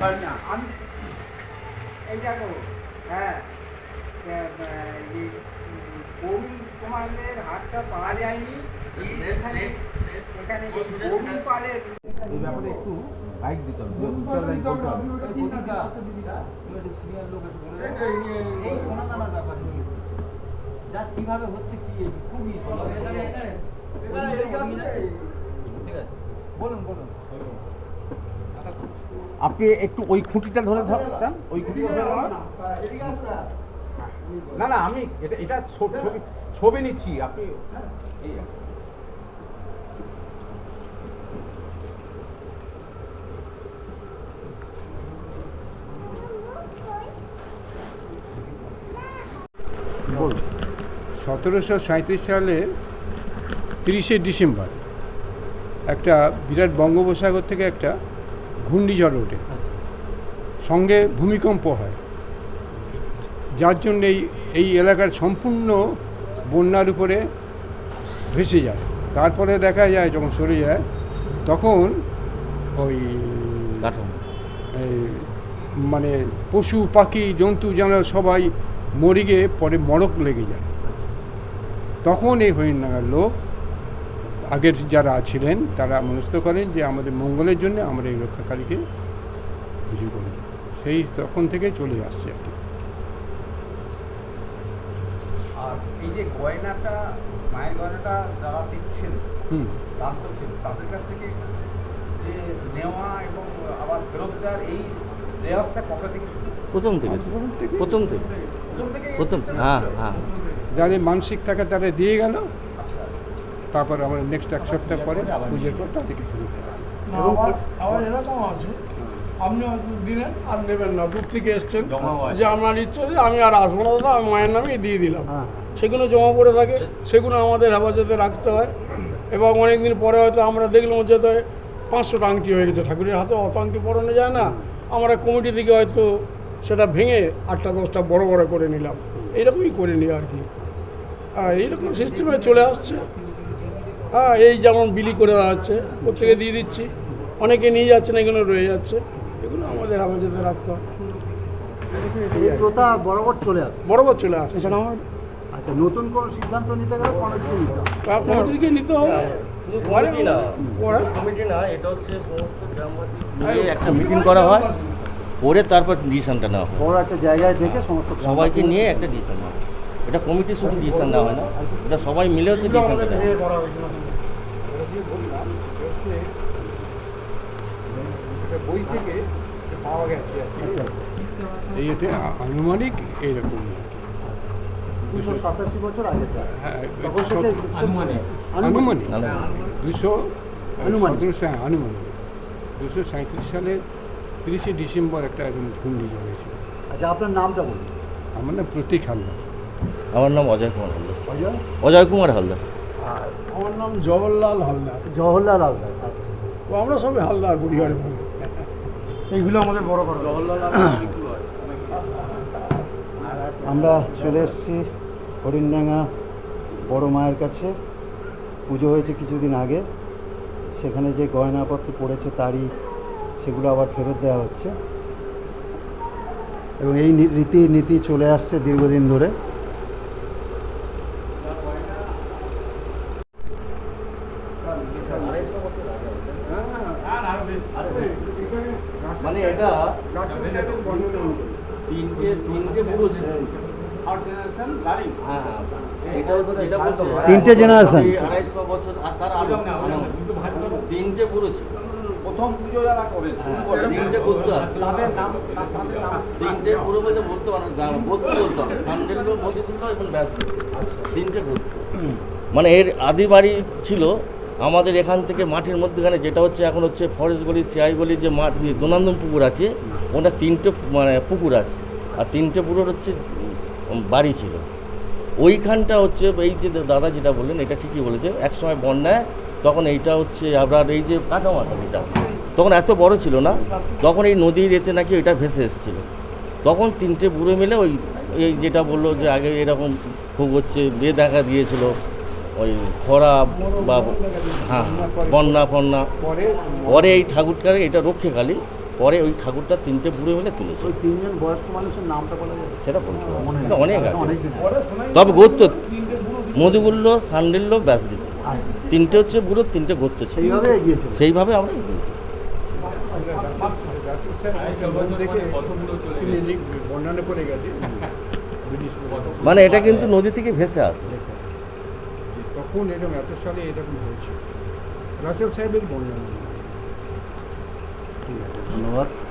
পারি না আমি হ্যাঁ গরু তোমাদের হাতটা পাওয়া যায়নি এখানে এখানে গরু পালের এই ব্যাপারে একটু লাইট দিতে হবে উত্তর লাইট করতে হবে। প্রতিটা তুমি একটু সিনিয়র লোক একটু বলে দাও। এই সোনাদানার ব্যাপারে যা কীভাবে হচ্ছে কি খুবই ঠিক আছে বলুন বলুন। আপনি একটু ওই খুঁটিটা ধরে ধরতেন ওই খুঁটিটা না না, আমি এটা এটা ছবি ছবি নিচ্ছি, আপনি সতেরোশো সাঁত্রিশ সালে তিরিশে ডিসেম্বর। একটা বিরাট বঙ্গোপসাগর থেকে একটা ঘূর্ণিঝড় ওঠে। সঙ্গে ভূমিকম্প হয়। যার জন্য এই এই এলাকার সম্পূর্ণ বন্যার উপরে ভেসে যায়। তারপরে দেখা যায় যখন সরে যায় তখন ওই মানে পশু পাখি জন্তু জানোয়ার সবাই মরে গিয়ে পরে মড়ক লেগে যায়। তখন এই হরিণনাগার লোক আগের যারা ছিলেন তারা মনস্থ করেন যে আমাদের মঙ্গলের জন্য আমরা এই রক্ষাকারীকে পুজো করি। সেই তখন থেকে চলে আসছে আর কি। আর এই যে গয়নাটা মায়ের গয়নাটা যারা দিচ্ছেন হুম। দান করছেন তাদের কাছ থেকে যে নেওয়া এবং আবার ফেরত দেওয়ার এই রেওয়াজটা কবে থেকে প্রথম থেকে। প্রথম থেকে। প্রথম থেকে। প্রথম থেকে প্রথম। হ্যাঁ হ্যাঁ। যাদের মানসিক টাকা তারা দিয়ে গেল। তারপর আমরা নেক্সট এক সপ্তাহ পরে পুজোর পর তাদেরকে শুরু আবার এরকম আছে। আপনি দিলেন আর নেবেন না। দূর থেকে এসছেন। যে আমার ইচ্ছে যে আমি আর আসব না দাদা আমি মায়ের নামে দিয়ে দিলাম। সেগুলো জমা পড়ে থাকে সেগুলো আমাদের হেফাজতে রাখতে হয়। এবং অনেকদিন পরে হয়তো আমরা দেখলাম যে তো পাঁচশোটা আংটি হয়ে গেছে। ঠাকুরের হাতে অত আংটি পরানো যায় না। আমরা কমিটি থেকে হয়তো সেটা ভেঙে আটটা দশটা বড় বড় করে নিলাম। এইরকমই করে নিই আর কি। হ্যাঁ এইরকম সিস্টেমে চলে আসছে। হ্যাঁ এই যেমন বিলি করে দেওয়া হচ্ছে প্রত্যেকে দিয়ে দিচ্ছি। অনেকে নিয়ে যাচ্ছে না এগুলো রয়ে যাচ্ছে। এগুলো আমাদের হেফাজতে রাখতে হয় প্রথা বরাবর চলে আসে বরাবর চলে আসছে। আচ্ছা নতুন কোন সিদ্ধান্ত নিতে গেলে কমিটি নিতে হবে। কমিটিকে নিতে হবে। পরে পরে। কমিটি না এটা হচ্ছে সমস্ত গ্রামবাসী একটা মিটিং করা হয়। করে তারপর ডিসিশনটা নেওয়া হয় একটা জায়গায় দেখে সমস্ত সবাইকে নিয়ে একটা ডিসিশন নেওয়া হয়। এটা কমিটি শুধু ডিসিশন নেওয়া হয় না এটা সবাই মিলে হচ্ছে ডিসিশনটা নেওয়া বই থেকে পাওয়া গেছে এই এটা আনুমানিক এইরকম দুশো সাতাশি বছর আগে হ্যাঁ তখন আনুমানিক। আনুমানিক। দুশো আনুমানিক। হ্যাঁ, আনুমানিক। দুশো সাঁত্রিশ সালের তিরিশে ডিসেম্বর একটা ঘূর্ণিঝড় হয়েছিল আচ্ছা আপনার নামটা বলুন। আমার নাম প্রতীক হালদার। আমার নাম অজয় কুমার হালদার। অজয়? অজয় কুমার হালদার। আমার নাম জওহরলাল হালদার। জওহরলাল আলদার আচ্ছা। ও আমরা সবাই হালদার পরিবারে এইগুলো আমাদের বড় বড়। জওহরলাল আমরা চলে এসেছি হরিণডাঙ্গা বড় মায়ের কাছে। পুজো হয়েছে কিছুদিন আগে। সেখানে যে গয়নাপত্র পড়েছে তারই সেগুলো আবার ফেরত দেওয়া হচ্ছে। এবং এই রীতি নীতি চলে আসছে দীর্ঘদিন ধরে। মানে এটা তিনটে তিনটে পুরো ছিল হ্যাঁ হ্যাঁ। বলছে। তিনটে generation? এই আড়াইশো বছর আর তার আগে তিনটে পুরো ছিল প্রথম পুজো যারা করেন তিনটে করতে নাম তিনটে পুরো বলতে বলতে পারেন বলতে বলতে হবে। হান্ড্রেড মোদি তুলতে হবে এবং ব্যাস তিনটে করতে মানে এর আদি বাড়ি ছিল আমাদের এখান থেকে মাঠের মধ্যেখানে যেটা হচ্ছে এখন হচ্ছে ফরেস্ট গলি, সিআই গলি যে মাঠ দোনান্দন পুকুর আছে, ওটা তিনটে মানে পুকুর আছে। আর তিনটে পুকুর হচ্ছে বাড়ি ছিল। ওইখানটা হচ্ছে এই যে দাদা যেটা বললেন, এটা ঠিকই বলেছে। একসময় বন্যায় তখন এইটা হচ্ছে আপনার এই যে কাটামাটা যেটা তখন এত বড় ছিল না, তখন এই নদীর এতে নাকি ওইটা ভেসে এসেছিল। তখন তিনটে বুড়ো মিলে ওই, এই যেটা বলল যে আগে এরকম খুব হচ্ছে বে দেখা দিয়েছিল ওই খরা বা হ্যাঁ বন্যা ফন্যা। পরে পরে এই ঠাকুরটাকে এটা রক্ষেকালী পরে ওই ঠাকুরটা তিনটে বুড়ো মিলে তুলেছে। ওই তিনজন বয়স্ক মানুষের নামটা বলা যায় সেটা বলতে পারব সেটা অনেক আগে। তবে গোত্র মধুগুল্য সান্ডিল্য ব্যাসডিসি তিনটে হচ্ছে বুড়ো তিনটে গোত্র ছিল। সেইভাবে সেইভাবে আমরা। মানে এটা কিন্তু নদী থেকে ভেসে আসে। যে তখন এরকম এত সালে এরকম হয়েছে। রাসেল সাহেবের বর্ণনা। ধন্যবাদ।